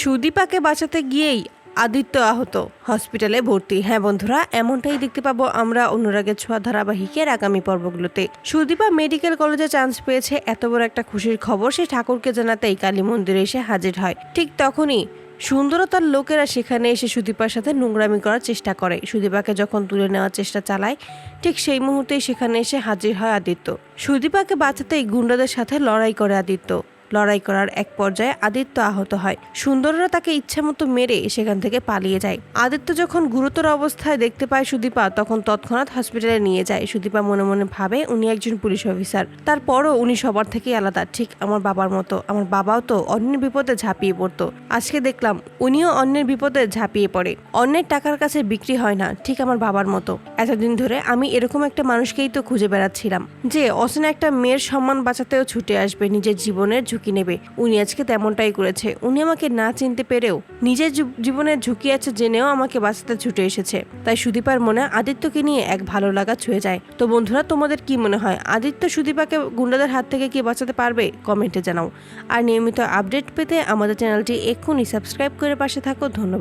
সুদীপাকে বাঁচাতে গিয়েই আদিত্য আহত। হসপিটালে ভর্তি। হ্যাঁ বন্ধুরা, এমনটাই দেখতে পাবো আমরা অনুরাগের ছোঁয়া ধারাবাহিকের আগামী পর্বগুলোতে। সুদীপা মেডিকেল কলেজে চান্স পেয়েছে, এত বড় একটা খুশির খবর সে ঠাকুরকে জানাতেই কালী মন্দিরে এসে হাজির হয়। ঠিক তখনই সুন্দরতার লোকেরা সেখানে এসে সুদীপার সাথে নোংরামি করার চেষ্টা করে। সুদীপাকে যখন তুলে নেওয়ার চেষ্টা চালায়, ঠিক সেই মুহূর্তেই সেখানে এসে হাজির হয় আদিত্য। সুদীপাকে বাঁচাতেই গুন্ডাদের সাথে লড়াই করে আদিত্য। লড়াই করার এক পর্যায়ে আদিত্য আহত হয়। সুন্দররা তাকে ইচ্ছামতো মেরে সেখান থেকে পালিয়ে যায়। আদিত্য যখন গুরুতর অবস্থায় দেখতে পায় সুদীপা, তখন তৎক্ষণাৎ হসপিটালে নিয়ে যায়। সুদীপা মনে মনে ভাবে, উনি একজন পুলিশ অফিসার। তারপরও উনি সবার থেকেই আলাদা। ঠিক আমার বাবার মতো। আমার বাবাও তো অন্যের বিপদে ঝাঁপিয়ে পড়তো। আজকে দেখলাম, উনিও অন্যের বিপদে ঝাঁপিয়ে পড়ে। অন্যের টাকার কাছে বিক্রি হয় না। ঠিক আমার বাবার মতো। এতদিন ধরে আমি এরকম একটা মানুষকেই তো খুঁজে বেড়াচ্ছিলাম যে, অচেনা একটা মেয়ের সম্মান বাঁচাতেও ছুটে আসবে। নিজের জীবনের ঝুঁকি নেবে। উনি আজকে তেমনটাই করেছে। উনি আমাকে না চিনতে পেরেও নিজের জীবনের ঝুঁকি আছে জেনেও আমাকে বাঁচাতে ছুটে এসেছে। তাই সুদীপার মনে আদিত্যকে নিয়ে এক ভালো লাগা ছুঁয়ে যায়। তো বন্ধুরা, তোমাদের কি মনে হয়? আদিত্য সুদীপাকে গুন্ডাদের হাত থেকে কি বাঁচাতে পারবে? কমেন্টে জানাও। আর নিয়মিত আপডেট পেতে আমাদের চ্যানেলটি এক্ষুনি সাবস্ক্রাইব করে পাশে থাকো। ধন্যবাদ।